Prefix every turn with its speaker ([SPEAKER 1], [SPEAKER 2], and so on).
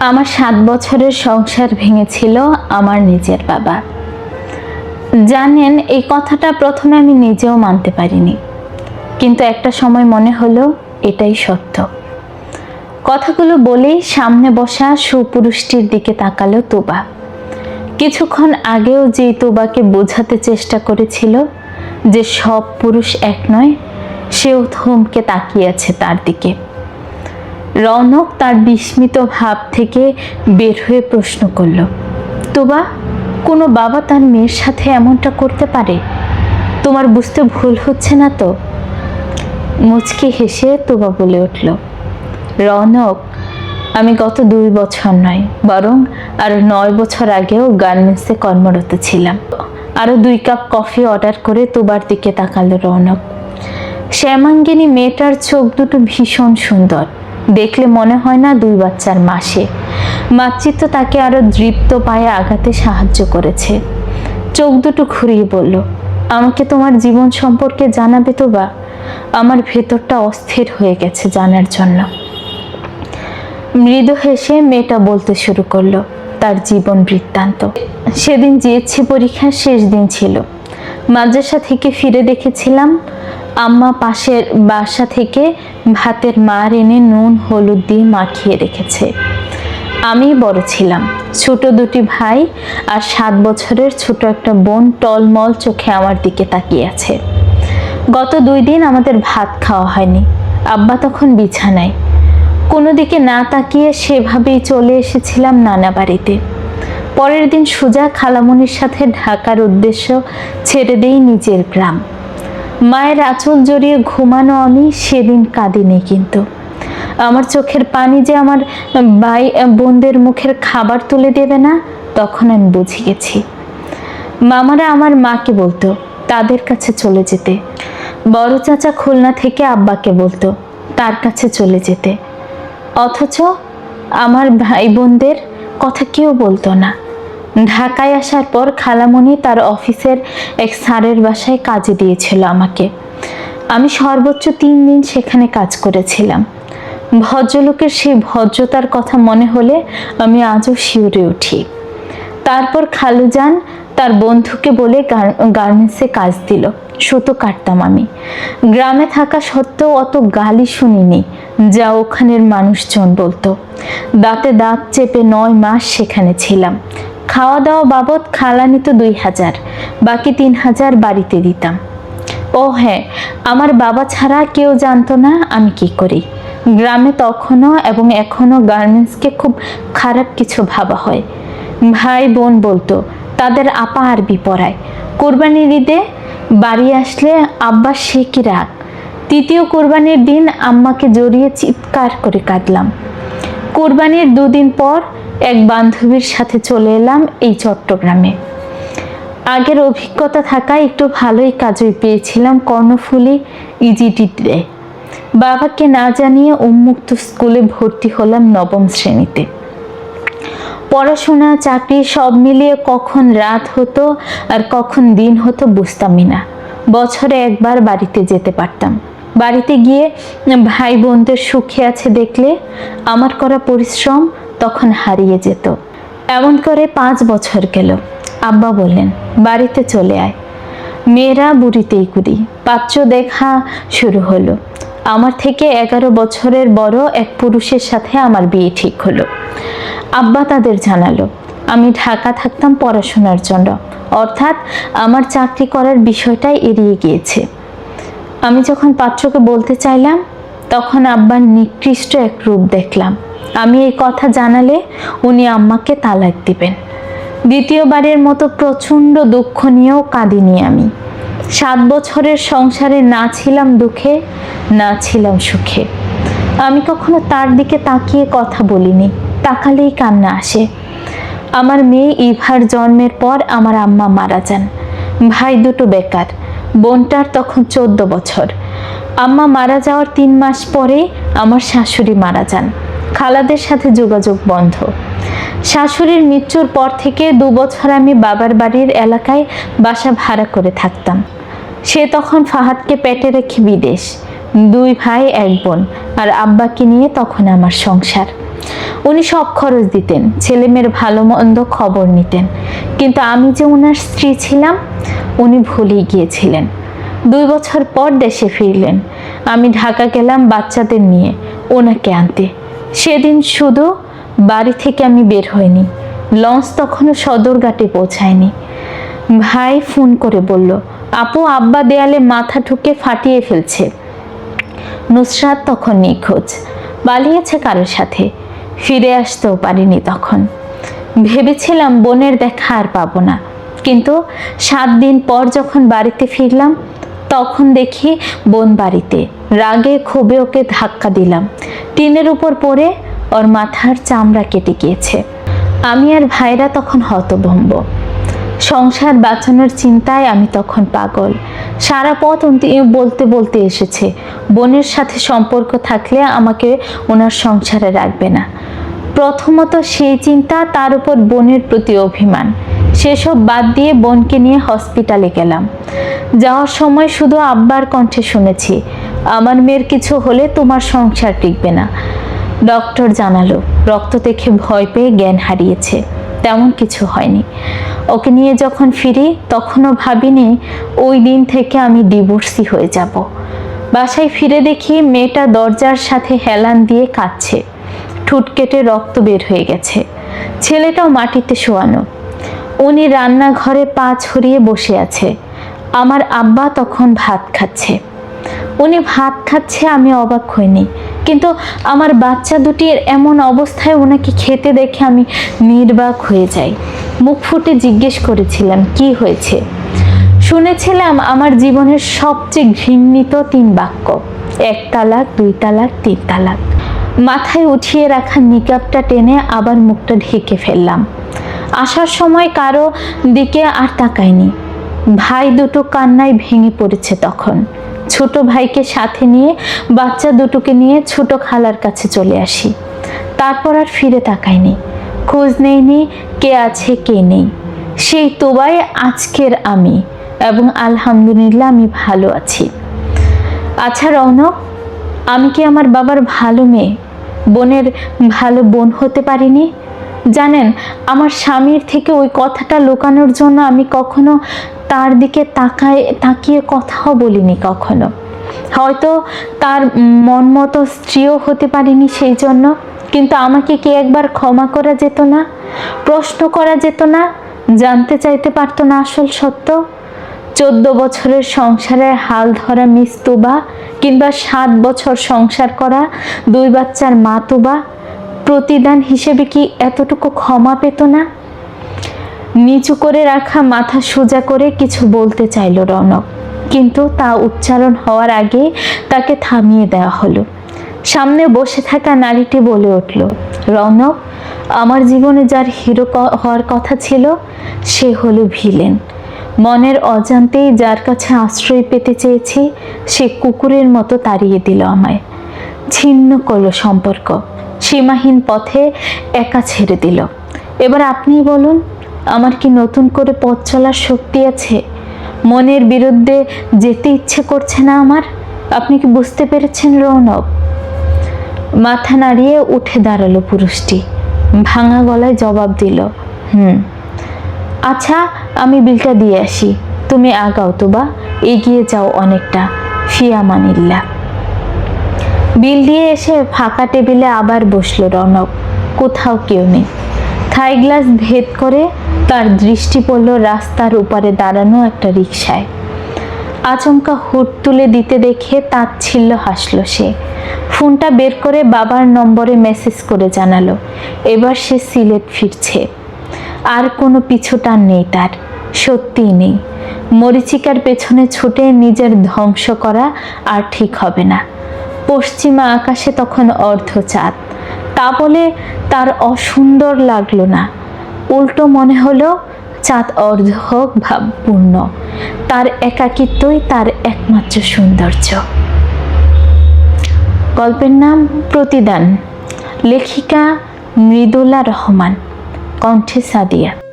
[SPEAKER 1] আমার সাত বছরের সংসার ভেঙেছিল আমার নিজের বাবা। জানেন, এই কথাটা প্রথমে আমি নিজেও মানতে পারিনি। কিন্তু একটা সময় মনে হলো এটাই সত্য। কথাগুলো বলেই সামনে বসা সুপুরুষটির দিকে তাকালো তোবা। কিছুক্ষণ আগেও যেই তোবাকে বোঝাতে চেষ্টা করেছিল যে সব পুরুষ এক নয়, সেও থমকে তাকিয়ে আছে তার দিকে। রনক তার বিস্মিত ভাব থেকে বের হয়ে প্রশ্ন করল, তোবা, কোনো বাবা তার মেয়ের সাথে এমনটা করতে পারে? তোমার বুঝতে ভুল হচ্ছে না তো? মুচকি হেসে তোবা বলে উঠল, রনক, আমি গত দুই বছর নয়, বরং আরও নয় বছর আগেও গার্মেন্টসে কর্মরত ছিলাম। আরও দুই কাপ কফি অর্ডার করে তোবার দিকে তাকালো রৌনক। শ্যামাঙ্গিনী মেয়েটার চোখ দুটো ভীষণ সুন্দর। দেখলে মনে হয় না দুই বাচ্চার মাসে। মাতৃত্ব তাকে আরও দৃপ্ত পায়ে আঘাতে সাহায্য করেছে। চোখ দুটো ঘুরিয়ে বলল, আমাকে তোমার জীবন সম্পর্কে জানাবে তো বা? আমার ভেতরটা অস্থির হয়ে গেছে জানার জন্য। মৃদু হেসে মেয়েটা বলতে শুরু করল, তার জীবন বৃত্তান্ত। সেদিন জিএসসি পরীক্ষার শেষ দিন ছিল। মাদ্রাসা থেকে ফিরে দেখেছিলাম আম্মা পাশের বাসা থেকে ভাতের মার এনে নুন, হলুদ দিয়ে মাখিয়ে রেখেছে। আমি বড় ছিলাম, ছোট দুটি ভাই আর সাত বছরের ছোট একটা বোন টলমল চোখে আমার দিকে তাকিয়ে আছে। গত দুই দিন আমাদের ভাত খাওয়া হয়নি, আব্বা তখন বিছানায়। কোনো দিকে না তাকিয়ে সেভাবেই চলে এসেছিলাম নানা বাড়িতে। পরের দিন সুজা খালামনির সাথে ঢাকার উদ্দেশ্য ছেড়ে দেই নিজের গ্রাম। মায়ের আঁচল জড়িয়ে ঘুমানো আমি, সেদিন কাঁদিনি কিন্তু। আমার চোখের পানি যে আমার ভাই, বোনদের মুখের খাবার তুলে দেবে না, তখন আমি বুঝে গেছি। মামারা আমার মাকে বলতো, তাদের কাছে চলে যেতে। বড় চাচা খুলনা থেকে আব্বাকে বলতো, তার কাছে চলে যেতে। অথচ আমার ভাই বোনদের কথা কেউ বলতো না। ঢাকায় আসার পর খালামণি তার অফিসের এক স্যারের বাসায় কাজে দিয়েছিল আমাকে। আমি সর্বোচ্চ তিন দিন সেখানে কাজ করেছিলাম। ভদ্রলোকের সেই ভদ্রতার কথা মনে হলে আমি আজও শিউরে উঠি। তারপর খালুজান তার বন্ধুকে বলে গার্মেন্টসে কাজ দিল। সুতো কাটতাম আমি। গ্রামে থাকা সত্ত্বেও অত গালি শুনিনি, যা ওখানের মানুষজন বলতো। দাঁতে দাঁত চেপে নয় মাস সেখানে ছিলাম। খাওয়া দাওয়া বাবদ খালা নিত দুই হাজার, বাকি তিন হাজার বাড়িতে দিতাম। ও হ্যাঁ আমার বাবা ছাড়া কেউ জানতো না আমি কি করি। গ্রামে তখনও এবং এখনও গার্মেন্টসকে খুব খারাপ কিছু ভাবা হয়। ভাই বোন বলতো, তাদের আপা আরবি পড়ায়। কোরবানির ঈদে বাড়ি আসলে আব্বা সে কি রাগ? তৃতীয় কোরবানির দিন আম্মাকে জড়িয়ে চিৎকার করে কাঁদলাম। কোরবানির দুদিন পর এক বান্ধবীর সাথে চলে এলাম এই চট্টগ্রামে। আগের অভিজ্ঞতা থাকায় একটু ভালোই কাজই পেয়েছিলাম কর্ণফুলি ইজিটিতে। বাবাকে না জানিয়ে উন্মুক্ত স্কুলে ভর্তি হলাম নবম শ্রেণীতে। পড়াশোনা, চাকরি সব মিলিয়ে কখন রাত হতো আর কখন দিন হতো বুঝতামই না। বছরে একবার বাড়িতে যেতে পারতাম। বাড়িতে গিয়ে ভাই বোনদের সুখে আছে দেখলে আমার করা পরিশ্রম তখন হারিয়ে যেত। এমন করে পাঁচ বছর গেল। আব্বা বললেন, বাড়িতে চলে আয়। মেয়েরা বুড়িতেই কুড়ি। পাত্র দেখা শুরু হলো। আমার থেকে এগারো বছরের বড় এক পুরুষের সাথে আমার বিয়ে ঠিক হলো। আব্বা তাদের জানালো, আমি ঢাকা থাকতাম পড়াশোনার জন্য। অর্থাৎ আমার চাকরি করার বিষয়টাই এড়িয়ে গিয়েছে। আমি যখন পাত্রকে বলতে চাইলাম তখন আব্বার নিকৃষ্ট এক রূপ দেখলাম। আমি এই কথা জানালে উনি আম্মাকে তালাক দিবেন। দ্বিতীয়বারের মতো প্রচণ্ড দুঃখ নিয়েও কাঁদিনি আমি। সাত বছরের সংসারে না ছিলাম দুঃখে, না ছিলাম সুখে। আমি কখনো তার দিকে তাকিয়ে কথা বলিনি, তাকালেই কান্না আসে। আমার মেয়ে ইভার জন্মের পর আমার আম্মা মারা যান। ভাই দুটো বেকার, বোনটার তখন চোদ্দ বছর। আম্মা মারা যাওয়ার তিন মাস পরে আমার শাশুড়ি মারা যান। খালাদের সাথে যোগাযোগ বন্ধ। শাশুড়ির মৃত্যুর পর থেকে দু বছর আমি বাবার বাড়ির এলাকায় বাসা ভাড়া করে থাকতাম। সে তখন ফাহাদকে পেটে রেখে বিদেশ। দুই ভাই, এক বোন আর আব্বাকে নিয়ে তখন আমার সংসার। উনি সব খরচ দিতেন, ছেলেমেয়ের ভালো মন্দ খবর নিতেন। কিন্তু আমি যে ওনার স্ত্রী ছিলাম, উনি ভুলেই গিয়েছিলেন। দুই বছর পর দেশে ফিরলেন। আমি ঢাকা গেলাম বাচ্চাদের নিয়ে, ওনাকে আনতে। সেদিন শুধু বাড়ি থেকে আমি বের হইনি, লঞ্চ তখনও সদরঘাটে পৌঁছায়নি। ভাই ফোন করে বলল, আপু, আব্বা দেয়ালে মাথা ঠুকে ফাটিয়ে ফেলছে। নুসরাত তখন নিখোঁজ, পালিয়েছে কারোর সাথে। ফিরে আসতেও পারিনি তখন। ভেবেছিলাম বোনের দেখা আর পাবো না। কিন্তু সাত দিন পর যখন বাড়িতে ফিরলাম তখন দেখি বোন বাড়িতে। রাগে ক্ষোভে ওকে ধাক্কা দিলাম। টিনের উপর পড়ে ওর মাথার চামড়া কেটে গিয়েছে। আমি আর ভাইরা তখন হতভম্ব। সংসার বাঁচানোর চিন্তায় আমি তখন পাগল। সারা পথ বলতে বলতে এসেছে, বোনের সাথে সম্পর্ক থাকলে আমাকে ওনার সংসারে রাখবে না। প্রথমত সেই চিন্তা, তার উপর বোনের প্রতি অভিমান। সেসব বাদ দিয়ে বোনকে নিয়ে হসপিটালে গেলাম। যাওয়ার সময় শুধু আব্বার কণ্ঠে শুনেছি, আমার মেয়ের কিছু হলে তোমার সংসার টিকবে না। ডক্টর জানালো, রক্ত দেখে ভয় পেয়ে জ্ঞান হারিয়েছে, তেমন কিছু হয়নি। ওকে নিয়ে যখন ফিরি, তখনও ভাবিনি, ওই দিন থেকে আমি ডিভোর্সি হয়ে যাব। বাসায় ফিরে দেখি মেয়েটা দরজার সাথে হেলান দিয়ে কাঁদছে। ঠুট কেটে রক্ত বের হয়ে গেছে। ছেলেটাও মাটিতে শোয়ানো উনি রান্নাঘরে পা ছড়িয়ে বসে আছে। আমার আব্বা তখন ভাত খাচ্ছে। উনি ভাত খাচ্ছে, আমি অবাক হইনি। কিন্তু আমার বাচ্চা দুটির এমন অবস্থায় ওনাকে খেতে দেখে আমি নির্বাক হয়ে যাই। মুখ ফুটে জিজ্ঞেস করেছিলাম, কি হয়েছে? শুনেছিলাম আমার জীবনের সবচেয়ে ঘৃণিত তিন বাক্য, এক তালাক, দুই তালাক, তিন তালাক। মাথায় উঠিয়ে রাখা নিকাবটা টেনে আবার মুখটা ঢেকে ফেললাম। আসার সময় কারও দিকে আর তাকায়নি। ভাই দুটো কান্নায় ভেঙে পড়েছে তখন। ছোট ভাইকে সাথে নিয়ে, বাচ্চা দুটোকে নিয়ে ছোট খালার কাছে চলে আসি। তারপর আর ফিরে তাকায়নি খোঁজ নেইনি কে আছে, কে নেই। সেই তোবায় আজকের আমি এবং আলহামদুলিল্লাহ আমি ভালো আছি। আচ্ছা রৌনক আমি কি আমার বাবার ভালো মেয়ে? বোনের ভালো বোন হতে পারিনি? জানেন, আমার স্বামীর থেকে ওই কথাটা লুকানোর জন্য আমি কখনো তার দিকে তাকায়, তাকিয়ে কথাও বলিনি কখনো। হয়তো তার মন মতো স্ত্রীও হতে পারিনি সেই জন্য, কিন্তু আমাকে কি একবার ক্ষমা করা যেত না? প্রশ্ন করা যেত না? জানতে চাইতে পারতো না আসল সত্য? চোদ্দ বছরের সংসারের হাল ধরা মিস তুবা, কিংবা সাত বছর সংসার করা দুই বাচ্চার মা তুবা প্রতিদান হিসেবে কি এতটুকু ক্ষমা পেত না? নিচু করে রাখা মাথা সোজা করে কিছু বলতে চাইল রনক, কিন্তু তা উচ্চারণ হওয়ার আগে তাকে থামিয়ে দেওয়া হলো। সামনে বসে থাকা নারীটি বলে উঠল, রনক, আমার জীবনে যার হিরো হওয়ার কথা ছিল, সে হলো ভিলেন। মনের অজান্তেই যার কাছে আশ্রয় পেতে চেয়েছি, সে কুকুরের মতো তাড়িয়ে দিল আমায়। ছিন্ন করল সম্পর্ক। সীমাহীন পথে একা ছেড়ে দিল। এবার আপনিই বলুন, আমার কি নতুন করে পথ চলার শক্তি আছে? মনের বিরুদ্ধে যেতে ইচ্ছে করছে না আমার? আপনি কি বুঝতে পেরেছেন রৌনব মাথা নাড়িয়ে উঠে দাঁড়াল পুরুষটি। ভাঙা গলায় জবাব দিল, হুম। আচ্ছা আমি বিলটা দিয়ে আসি। তুমি আগাও তো বা এগিয়ে যাও অনেকটা। ফিয়ামানিল্লা বিল দিয়ে এসে ফাঁকা টেবিলে আবার বসল রনক। কোথাও কেউ নেই। থাই গ্লাস ভেদ করে তার দৃষ্টি পড়ল রাস্তার উপরে দাঁড়ানো একটা রিকশায়। আচমকা হুট তুলে দিতে দেখে তাচ্ছিল্য হাসলো সে। ফোনটা বের করে বাবার নম্বরে মেসেজ করে জানালো। এবার সে সিলেট ফিরছে। আর কোনো পিছুটান নেই তার। সত্যিই নেই। মরিচিকার পেছনে ছুটে নিজের ধ্বংস করা আর ঠিক হবে না। পশ্চিমা আকাশে তখন অর্ধ চাঁদ তা বলে তার অসুন্দর লাগল না। উল্টো মনে হলো, চাঁদ অর্ধ হোক ভাবপূর্ণ, তার একাকিত্বই তার একমাত্র সৌন্দর্য। গল্পের নাম প্রতিদান, লেখিকা মৃদুলা রহমান, কণ্ঠে সাদিয়া।